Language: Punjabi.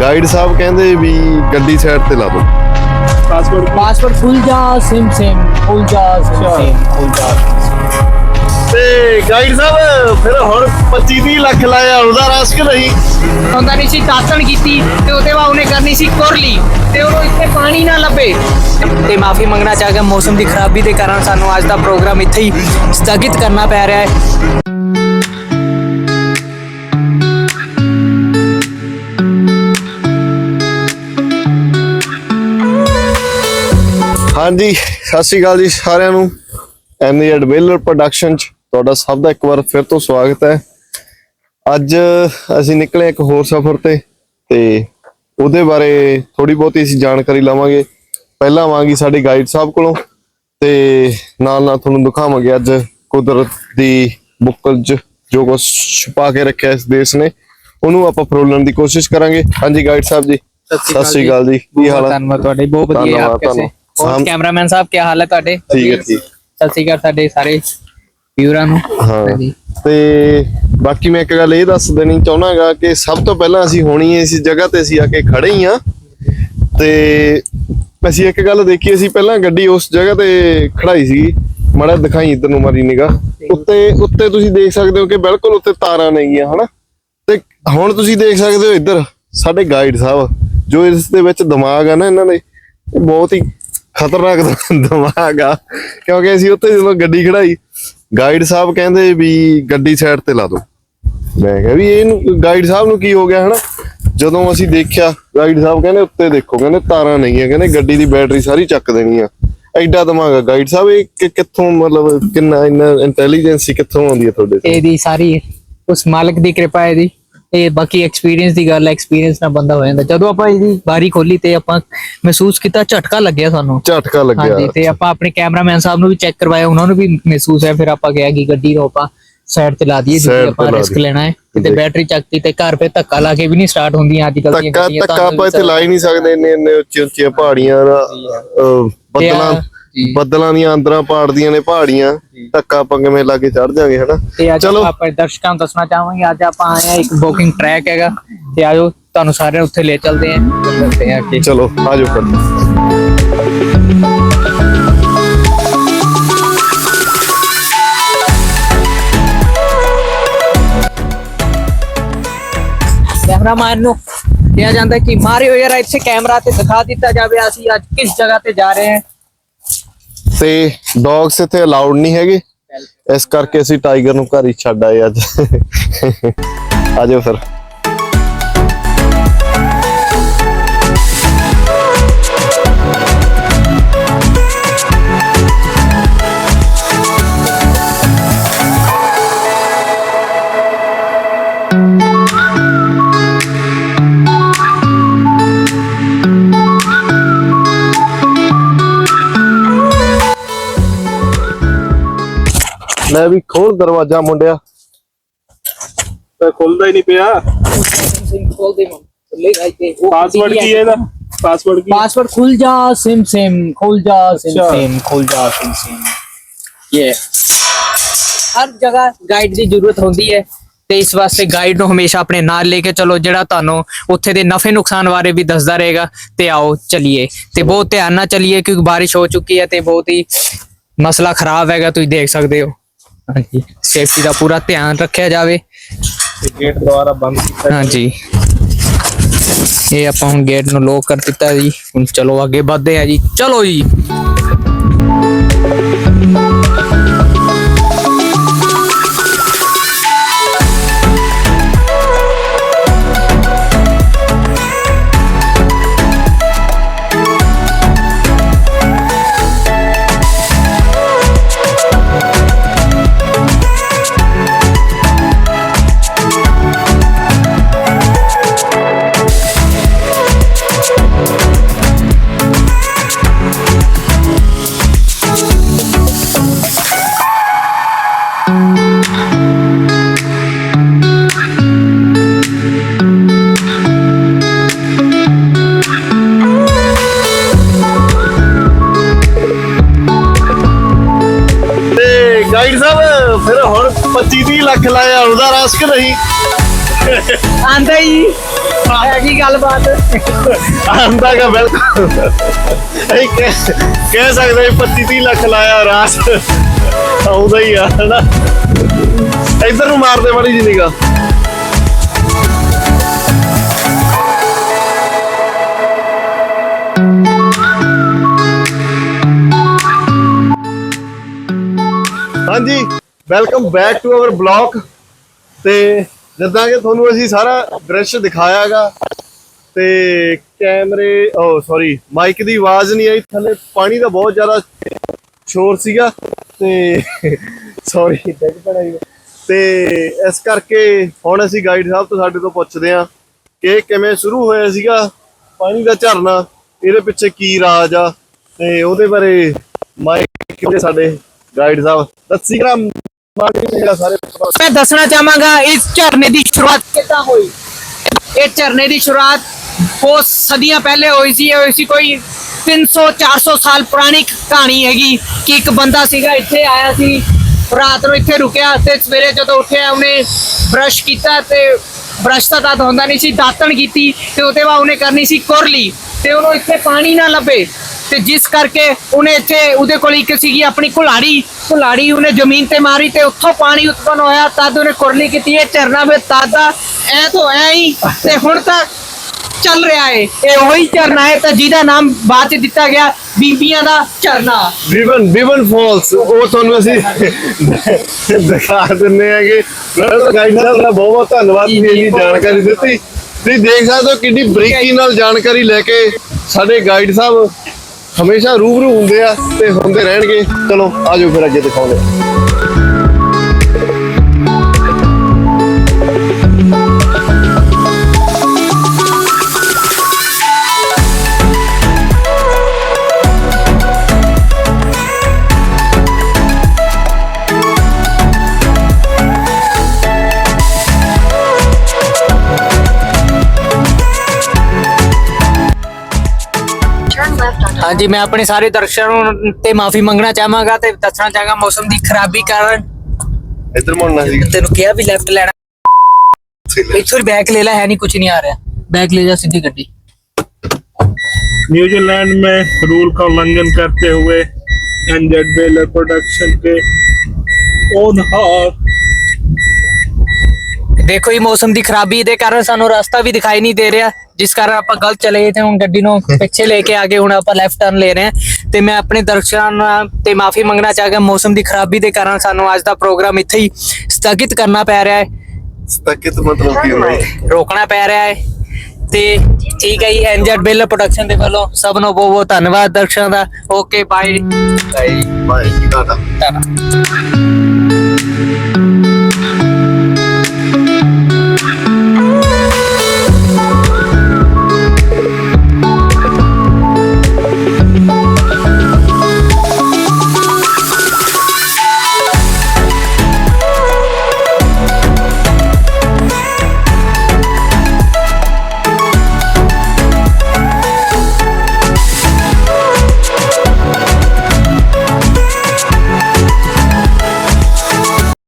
ਗਾਈਡ ਸਾਹਿਬ ਕਹਿੰਦੇ ਵੀ ਗੱਡੀ ਸਾਈਡ ਤੇ ਲਾ ਦਿਓ ਪਾਸਵਰਡ ਪਾਸਵਰਡ ਫੁੱਲ ਜਾ ਸਿਮ ਸਿਮ ਫੁੱਲ ਜਾ ਸਿਮ ਫੁੱਲ ਜਾ। ਤੇ ਗਾਈਡ ਸਾਹਿਬ ਫਿਰ ਹੁਣ 25 30 ਲੱਖ ਲਾਇਆ ਉਹਦਾ ਰਸ ਕਿ ਨਹੀਂ। ਹੁੰਦਾ ਨਹੀਂ ਸੀ ਤਾਸਣ ਕੀਤੀ ਤੇ ਉਹਦੇ ਬਾਅਦ ਉਹਨੇ ਕਰਨੀ ਸੀ ਕੋਰਲੀ ਤੇ ਉਹ ਇੱਥੇ ਪਾਣੀ ਨਾ ਲੱਭੇ। ਤੇ ਮਾਫੀ ਮੰਗਣਾ ਚਾਹਾਂਗਾ ਮੌਸਮ ਦੀ ਖਰਾਬੀ ਦੇ ਕਾਰਨ ਸਾਨੂੰ ਅੱਜ ਦਾ ਪ੍ਰੋਗਰਾਮ ਇੱਥੇ ਹੀ ਸਥਗਿਤ ਕਰਨਾ ਪੈ ਰਿਹਾ ਹੈ। ਹਾਂਜੀ ਸਤਿ ਸ਼੍ਰੀ ਅਕਾਲ ਜੀ ਸਾਰਿਆਂ ਨੂੰ। ਐਨੀ ਐਡਵੇਲਰ ਪ੍ਰੋਡਕਸ਼ਨ ਚ ਤੁਹਾਡਾ ਸਭ ਦਾ ਇੱਕ ਵਾਰ ਫਿਰ ਤੋਂ ਸਵਾਗਤ ਹੈ। ਅੱਜ ਅਸੀਂ ਨਿਕਲੇ ਇੱਕ ਹੋਰ ਸਫ਼ਰ ਤੇ ਤੇ ਉਹਦੇ ਬਾਰੇ ਥੋੜੀ ਬਹੁਤੀ ਅਸੀਂ ਜਾਣਕਾਰੀ ਲਵਾਂਗੇ। ਪਹਿਲਾਂ ਆਵਾਂਗੀ ਸਾਡੇ ਗਾਈਡ ਸਾਹਿਬ ਕੋਲੋਂ ਤੇ ਨਾਲ ਨਾਲ ਤੁਹਾਨੂੰ ਦਿਖਾਵਾਂਗੇ ਅੱਜ ਕੁਦਰਤ ਦੀ ਬੁੱਕਲ ਚ ਜੋ ਕੁਝ ਛੁਪਾ ਕੇ ਰੱਖਿਆ ਇਸ ਦੇਸ਼ ਨੇ ਉਹਨੂੰ ਆਪਾਂ ਫਰੋਲਣ ਦੀ ਕੋਸ਼ਿਸ਼ ਕਰਾਂਗੇ। ਹਾਂਜੀ ਗਾਈਡ ਸਾਹਿਬ ਜੀ ਸਤਿ ਸ਼੍ਰੀ ਅਕਾਲ ਜੀ। ਕੀ ਹਾਲ ਹੈ ਧੰਨਵਾਦ ਤੁਹਾਡੇ ਬਹੁਤ ਵਧੀਆ। ਧੰਨਵਾਦ ਆਪ ਕੈਸੇ ਹੋਰ ਕੈਮਰਾਮੈਨ ਸਾਹਿਬ ਕੀ ਹਾਲ ਹੈ ਤੁਹਾਡੇ? ਠੀਕ ਹੈ ਜੀ। ਸਤਿ ਸ਼੍ਰੀ ਅਕਾਲ ਸਾਡੇ ਸਾਰੇ ਵਿਊਰਾਂ ਨੂੰ। ਹਾਂ ਹਾਂਜੀ। ਤੇ ਬਾਕੀ ਮੈਂ ਇੱਕ ਗੱਲ ਇਹ ਦੱਸ ਦੇਣੀ ਚਾਹੁੰਦਾਗਾ ਕਿ ਸਭ ਤੋਂ ਪਹਿਲਾਂ ਅਸੀਂ ਹੋਣੀ ਇਸ ਜਗ੍ਹਾ ਤੇ ਅਸੀਂ ਆ ਕੇ ਖੜੇ ਹੀ ਆ ਤੇ ਅਸੀਂ ਇੱਕ ਗੱਲ ਦੇਖੀ ਅਸੀਂ ਪਹਿਲਾਂ ਗੱਡੀ ਉਸ ਜਗ੍ਹਾ ਤੇ ਖੜਾਈ ਸੀ ਮੜਾ ਦਿਖਾਈ ਇਧਰ ਨੂੰ ਮਾਰੀ ਨਿਗਾ ਉੱਤੇ ਉੱਤੇ ਤੁਸੀਂ ਦੇਖ ਸਕਦੇ ਹੋ ਕਿ ਬਿਲਕੁਲ ਉੱਤੇ ਤਾਰਾਂ ਨੇਗੀਆਂ ਹਨਾ? ਤੇ ਹੁਣ ਤੁਸੀਂ ਦੇਖ ਸਕਦੇ ਹੋ ਇੱਧਰ ਸਾਡੇ ਗਾਈਡ ਸਾਹਿਬ ਜੋ ਇਸ ਦੇ ਵਿੱਚ ਦਿਮਾਗ ਆ ਨਾ ਇਹਨਾਂ ਦੇ ਇਹ ਬਹੁਤ ਹੀ ਖਤਰਨਾਕ ਦਿਮਾਗ ਆ। ਕਿਉਂਕਿ ਅਸੀਂ ਉੱਥੇ ਜਦੋਂ ਗੱਡੀ ਖੜਾਈ ਗਾਈਡ ਸਾਹਿਬ ਕਹਿੰਦੇ ਵੀ ਗੱਡੀ ਸਾਈਡ ਤੇ ਲਾ ਦਿਓ ਮੈਂ ਕਿਹਾ ਵੀ ਇਹਨੂੰ ਗਾਈਡ ਸਾਹਿਬ ਨੂੰ ਕੀ ਹੋ ਗਿਆ, ਹਨਾ? ਜਦੋਂ ਅਸੀਂ ਦੇਖਿਆ ਗਾਈਡ ਸਾਹਿਬ ਕਹਿੰਦੇ ਉੱਤੇ ਦੇਖੋ, ਕਹਿੰਦੇ ਤਾਰਾਂ ਨਹੀਂ ਆ, ਕਹਿੰਦੇ ਗੱਡੀ ਦੀ ਬੈਟਰੀ ਸਾਰੀ ਚੱਕ ਦੇਣੀ ਆ। ਐਡਾ ਦਿਮਾਗ ਆ। ਗਾਈਡ ਸਾਹਿਬ, ਇਹ ਕਿੱਥੋਂ ਮਤਲਬ ਕਿੰਨਾ ਇੰਨਾ ਇੰਟੈਲੀਜੈਂਸੀ ਕਿੱਥੋਂ ਆਉਂਦੀ ਹੈ ਤੁਹਾਡੇ ਇਹਦੀ ਸਾਰੀ ਉਸ ਮਾਲਕ ਦੀ ਕਿਰਪਾ ਹੈ ਇਹਦੀ। ਇਹ ਬਾਕੀ ਐਕਸਪੀਰੀਅੰਸ ਦੀ ਗੱਲ ਹੈ ਐਕਸਪੀਰੀਅੰਸ ਨਾਲ ਬੰਦਾ ਹੋ ਜਾਂਦਾ ਜਦੋਂ ਆਪਾਂ ਇਹਦੀ ਬਾਰੀ ਖੋਲੀ ਤੇ ਆਪਾਂ ਮਹਿਸੂਸ ਕੀਤਾ ਝਟਕਾ ਲੱਗਿਆ ਸਾਨੂੰ ਝਟਕਾ ਲੱਗਿਆ ਹਾਂਜੀ ਤੇ ਆਪਾਂ ਆਪਣੇ ਕੈਮਰਾਮੈਨ ਸਾਹਿਬ ਨੂੰ ਵੀ ਚੈੱਕ ਕਰਵਾਇਆ ਉਹਨਾਂ ਨੂੰ ਵੀ ਮਹਿਸੂਸ ਹੈ ਫਿਰ ਆਪਾਂ ਕਿਹਾ ਕਿ ਗੱਡੀ ਨੂੰ ਆਪਾਂ ਸਾਈਡ ਤੇ ਲਾ ਦਈਏ ਜਿੱਥੇ ਤੇ ਆਪਾਂ ਰਿਸਕ। ਲੈਣਾ ਹੈ ਤੇ। ਬੈਟਰੀ ਚੱਕਤੀ ਤੇ ਘਰ ਪੇ ਧੱਕਾ ਲਾ ਕੇ ਵੀ ਨਹੀਂ ਸਟਾਰਟ ਹੁੰਦੀਆਂ ਅੱਜ ਕੱਲ੍ਹ ਦੀਆਂ ਧੱਕਾ ਗੱਡੀਆਂ ਧੱਕਾ ਤੁਹਾਨੂੰ ਆਪਾਂ ਇੱਥੇ ਲਾ ਹੀ ਨਹੀਂ ਸਕਦੇ ਇੰਨੇ ਇੰਨੇ ਉੱਚੀ ਉੱਚੀਆਂ ਪਹਾੜੀਆਂ ਤੇ ਬੱਦਲਾਂ। ਬੱਦਲਾਂ ਦੀਆਂ ਅੰਦਰਾਂ ਪਾੜਦੀਆਂ ਨੇ ਪਹਾੜੀਆਂ ਧੱਕਾ ਆਪਾਂ ਕਿਵੇਂ ਲਾ ਕੇ ਚੜ ਜਾਾਂਗੇ ਹਨਾ? ਚਲੋ। ਆਪਾਂ ਦਰਸ਼ਕਾਂ ਨੂੰ ਦੱਸਣਾ ਚਾਹਾਂਗੇ ਅੱਜ ਆਪਾਂ ਆਏ ਆ ਇੱਕ ਬੁਕਿੰਗ ਟਰੈਕ ਹੈਗਾ। ਤੇ ਆਜੋ ਤੁਹਾਨੂੰ ਸਾਰਿਆਂ ਨੂੰ ਉੱਥੇ ਲੈ ਚੱਲਦੇ ਆਂ ਦੱਸਦੇ ਆ ਕਿ ਚਲੋ ਆਜੋ ਫਿਰ। ਕੈਮਰਾਮੈਨ ਨੂੰ ਕਿਹਾ ਜਾਂਦਾ ਕਿ ਮਾਰਿਓ ਯਾਰ ਇੱਥੇ ਕੈਮਰਾ ਤੇ ਦਿਖਾ ਦਿੱਤਾ ਜਾਵੇ ਅਸੀਂ ਅੱਜ ਕਿਸ ਜਗ੍ਹਾ ਤੇ ਜਾ ਰਹੇ ਹਾਂ। ਤੇ ਡੌਗਸ ਇੱਥੇ ਅਲਾਉਡ ਨਹੀਂ ਹੈਗੇ। ਇਸ ਕਰਕੇ ਅਸੀਂ ਟਾਈਗਰ ਨੂੰ ਘਰ ਹੀ ਛੱਡ ਆਏ ਅੱਜ। ਆਜੋ ਫਿਰ। ਲੈ ਵੀ ਖੋਲ ਦਰਵਾਜ਼ਾ ਮੁੰਡਿਆ ਤਾਂ ਖੁੱਲਦਾ ਹੀ ਨਹੀਂ ਪਿਆ ਖੋਲ ਦੇ ਲੈ ਗਾਈ ਤੇ ਪਾਸਵਰਡ ਕੀ ਹੈ ਇਹਦਾ ਪਾਸਵਰਡ ਕੀ पासवर्ड खुल जा सिम सिम खुल जा सिम अच्छा। सिम खुल जा सिम सिम ये ਹਰ ਜਗ੍ਹਾ ਗਾਈਡ ਦੀ ਜ਼ਰੂਰਤ ਹੁੰਦੀ ਹੈ ਤੇ ਇਸ ਵਾਸਤੇ ਗਾਈਡ ਨੂੰ ਹਮੇਸ਼ਾ ਆਪਣੇ ਨਾਲ ਲੈ ਕੇ ਚਲੋ ਜਿਹੜਾ ਤੁਹਾਨੂੰ ਉੱਥੇ ਦੇ ਨਫੇ ਨੁਕਸਾਨ ਬਾਰੇ ਵੀ ਦੱਸਦਾ ਰਹੇਗਾ ਤੇ ਆਓ ਚਲਿਏ ਤੇ ਬਹੁਤ ਧਿਆਨ ਨਾਲ ਚਲਿਏ ਕਿਉਂਕਿ ਬਾਰਿਸ਼ ਹੋ ਚੁੱਕੀ ਹੈ ਤੇ ਬਹੁਤ ਹੀ ਮਸਲਾ ਖਰਾਬ ਹੈਗਾ ਤੁਸੀਂ ਦੇਖ ਸਕਦੇ ਹੋ ਹਾਂਜੀ। ਸੇਫਟੀ ਦਾ ਪੂਰਾ ਧਿਆਨ ਰੱਖਿਆ ਜਾਵੇ। ਗੇਟ ਦੁਆਰਾ ਬੰਦ ਕੀਤਾ ਹਾਂਜੀ। ਇਹ ਆਪਾਂ ਹੁਣ ਗੇਟ ਨੂੰ ਲੋਕ ਕਰ ਦਿੱਤਾ ਜੀ। ਹੁਣ ਚਲੋ ਅੱਗੇ ਵਧਦੇ ਆ ਜੀ। ਚਲੋ ਜੀ। ਗਾਈਡ ਸਾਹਿਬ ਫਿਰ ਹੁਣ 25 30 ਲੱਖ ਲਾਇਆ ਉਹਦਾ ਰਸ ਕਿ ਨਹੀਂ? ਆਂਦਾ ਜੀ ਹੈਗੀ ਗੱਲਬਾਤ? ਆਂਦਾ ਕਾ ਬਿਲਕੁਲ। ਇਹ ਕਹਿ ਕਹਿ ਸਕਦੇ 25 30 ਲੱਖ ਲਾਇਆ ਰਾਸ। ਆਉਂਦਾ ਹੀ ਆ ਹਨਾ। ਇੱਧਰ ਨੂੰ ਮਾਰਦੇ ਮਾੜੀ ਜੀ ਨਿਗਾ ਹਾਂਜੀ welcome back to our blog ਤੇ ਜਿੱਦਾਂ ਕਿ ਤੁਹਾਨੂੰ ਅਸੀਂ ਸਾਰਾ ਦ੍ਰਿਸ਼ ਦਿਖਾਇਆਗਾ, ਤੇ ਕੈਮਰੇ ਓ ਸੌਰੀ ਮਾਈਕ ਦੀ ਆਵਾਜ਼ ਨਹੀਂ ਆਈ, ਥੱਲੇ ਪਾਣੀ ਦਾ ਬਹੁਤ ਜ਼ਿਆਦਾ ਸ਼ੋਰ ਸੀਗਾ, ਤੇ ਸੌਰੀ ਡੈਗ ਪੜਾਈ ਤੇ ਇਸ ਕਰਕੇ ਹੁਣ ਅਸੀਂ ਗਾਈਡ ਸਾਹਿਬ ਤੋਂ ਸਾਡੇ ਤੋਂ ਪੁੱਛਦੇ ਹਾਂ ਕਿ ਕਿਵੇਂ ਸ਼ੁਰੂ ਹੋਇਆ ਸੀਗਾ, ਪਾਣੀ ਦਾ ਝਰਨਾ, ਇਹਦੇ ਪਿੱਛੇ ਕੀ ਰਾਜ ਆ, ਤੇ ਉਹਦੇ ਬਾਰੇ ਮਾਈਕ ਦੇ ਸਾਡੇ ਗਾਈਡ ਸਾਹਿਬ ਦੱਸੀ ਕਰਾ ਮਾੜੀ ਜਿਹੜਾ ਸਾਰੇ ਮੈਂ ਦੱਸਣਾ ਚਾਹਾਂਗਾ, ਇਸ ਝਰਨੇ ਦੀ ਸ਼ੁਰੂਆਤ ਕਿੱਦਾਂ ਹੋਈ? ਇਹ ਝਰਨੇ ਦੀ ਸ਼ੁਰੂਆਤ ਬਹੁਤ ਸਦੀਆਂ ਪਹਿਲੇ ਹੋਈ ਸੀ, ਇਹ ਹੋਈ ਸੀ ਕੋਈ 300 400 ਸਾਲ ਪੁਰਾਣੀ ਕਹਾਣੀ ਹੈਗੀ ਕਿ ਇੱਕ ਬੰਦਾ ਸੀਗਾ, ਇੱਥੇ ਆਇਆ ਸੀ, ਰਾਤ ਨੂੰ ਇੱਥੇ ਰੁਕਿਆ ਤੇ ਸਵੇਰੇ ਜਦੋਂ ਉੱਠਿਆ ਉਹਨੇ ਬ੍ਰਸ਼ ਕੀਤਾ ਤੇ ਬ੍ਰਸ਼ ਤਾਂ ਤਾਂ ਹੁੰਦਾ ਨਹੀਂ ਸੀ, ਦਾਤਣ ਕੀਤੀ ਤੇ ਉਹਦੇ ਬਾਅਦ ਉਹਨੇ ਕਰਨੀ ਸੀ ਕੁਰਲੀ ਤੇ ਉਹਨੂੰ ਇੱਥੇ ਪਾਣੀ ਨਾ ਲੱਭੇ। ਤੇ ਜਿਸ ਕਰਕੇ ਉਹਨੇ ਇੱਥੇ ਉਹਦੇ ਕੋਲ ਇੱਕ ਸੀਗੀ ਆਪਣੀ ਕੁਲਾੜੀ। ਕੁਲਾੜੀ ਉਹਨੇ ਜ਼ਮੀਨ ਤੇ ਮਾਰੀ ਤੇ ਉੱਥੋਂ ਪਾਣੀ ਉਤਪਨ ਹੋਇਆ ਤਦ ਉਹਨੇ ਕੁਰਲੀ ਕੀਤੀ ਇਹ ਝਰਨਾ ਫਿਰ ਤਾਦਾ ਐ ਤੋਂ ਐ ਹੀ ਤੇ ਹੁਣ ਤੱਕ ਚੱਲ ਰਿਹਾ ਹੈ ਇਹ ਉਹੀ ਝਰਨਾ ਹੈ ਤਾਂ ਜਿਹਦਾ ਨਾਮ ਬਾਅਦ ਚ ਦਿੱਤਾ ਗਿਆ ਬੀਬੀਆਂ ਦਾ ਝਰਨਾ। ਵਿਵਨ ਵਿਵਨ ਫਾਲਸ ਉਹ ਤੁਹਾਨੂੰ ਅਸੀਂ ਦਿਖਾ ਦਿੰਨੇ ਆਗੇ ਗਾਈਡ ਸਾਹਿਬ ਦਾ ਬਹੁਤ ਬਹੁਤ ਧੰਨਵਾਦ ਜੀ, ਇੰਨੀ ਜਾਣਕਾਰੀ ਦਿੱਤੀ। ਤੁਸੀਂ ਦੇਖ ਸਕਦੇ ਹੋ ਕਿੰਨੀ ਬਰੀਕੀ ਨਾਲ ਜਾਣਕਾਰੀ ਲੈ ਕੇ ਸਾਡੇ ਗਾਈਡ ਸਾਹਿਬ ਹਮੇਸ਼ਾ ਰੂਬਰੂ ਹੁੰਦੇ ਆ ਤੇ ਹੁੰਦੇ ਰਹਿਣਗੇ ਚਲੋ ਆਜੋ ਫਿਰ ਅੱਗੇ ਦਿਖਾਉਂਦੇ ਹਾਂ। ਹਾਂਜੀ ਮੈਂ ਆਪਣੇ ਸਾਰੇ ਦਰਸ਼ਕਾਂ ਨੂੰ ਤੇ ਮਾਫੀ ਮੰਗਣਾ ਚਾਹਾਂਗਾ ਤੇ ਦੱਸਣਾ ਚਾਹਾਂਗਾ ਮੌਸਮ ਦੀ ਖਰਾਬੀ ਕਾਰਨ ਇੱਧਰ ਮੁੜਨਾ ਸੀ ਤੈਨੂੰ ਕਿਹਾ ਵੀ ਲੈਫਟ ਲੈਣਾ ਇੱਥੋਂ ਬੈਕ ਲੈ ਲੈ ਹੈ ਨਹੀਂ ਕੁਝ ਨਹੀਂ ਆ ਰਿਹਾ ਬੈਕ ਲੈ ਜਾ ਸਿੱਧੀ ਗੱਡੀ न्यूजीलैंड में रूल का उल्लंघन करते हुए एनजेड बेलर प्रोडक्शन के ओनहार ਦੇਖੋ ਇਹ ਮੌਸਮ ਦੀ ਖਰਾਬੀ ਦੇ ਕਾਰਨ ਸਾਨੂੰ ਰਸਤਾ ਵੀ ਦਿਖਾਈ ਨਹੀਂ ਦੇ ਰਿਹਾ ਜਿਸ ਕਾਰਨ ਆਪਾਂ ਗਲਤ ਚਲੇ ਗਏ ਤੇ ਹੁਣ ਗੱਡੀ ਨੂੰ ਪਿੱਛੇ ਲੈ ਕੇ ਆ ਗਏ ਹੁਣ ਆਪਾਂ ਲੈਫਟ ਟਰਨ ਲੈ ਰਹੇ ਹਾਂ। ਤੇ ਮੈਂ ਆਪਣੇ ਦਰਸ਼ਕਾਂ ਨਾਲ ਤੇ ਮਾਫੀ ਮੰਗਣਾ ਚਾਹਾਂਗਾ ਮੌਸਮ ਦੀ ਖਰਾਬੀ ਦੇ ਕਾਰਨ ਸਾਨੂੰ ਅੱਜ ਦਾ ਪ੍ਰੋਗਰਾਮ ਇੱਥੇ ਹੀ ਸਥਗਿਤ ਕਰਨਾ ਪੈ ਰਿਹਾ ਹੈ। ਸਤਕਿਤ ਮਤਲਬ ਕੀ ਜੀ ਰੋਕਣਾ ਪੈ ਰਿਹਾ ਹੈ। ਤੇ ਠੀਕ ਹੈ ਜੀ ਐਨਜੈਡ ਬਿੱਲ ਪ੍ਰੋਡਕਸ਼ਨ ਦੇ ਵੱਲੋਂ ਸਭ ਨੂੰ ਬਹੁਤ ਬਹੁਤ ਧੰਨਵਾਦ ਦਰਸ਼ਕਾਂ ਦਾ। Okay bye bye tata tata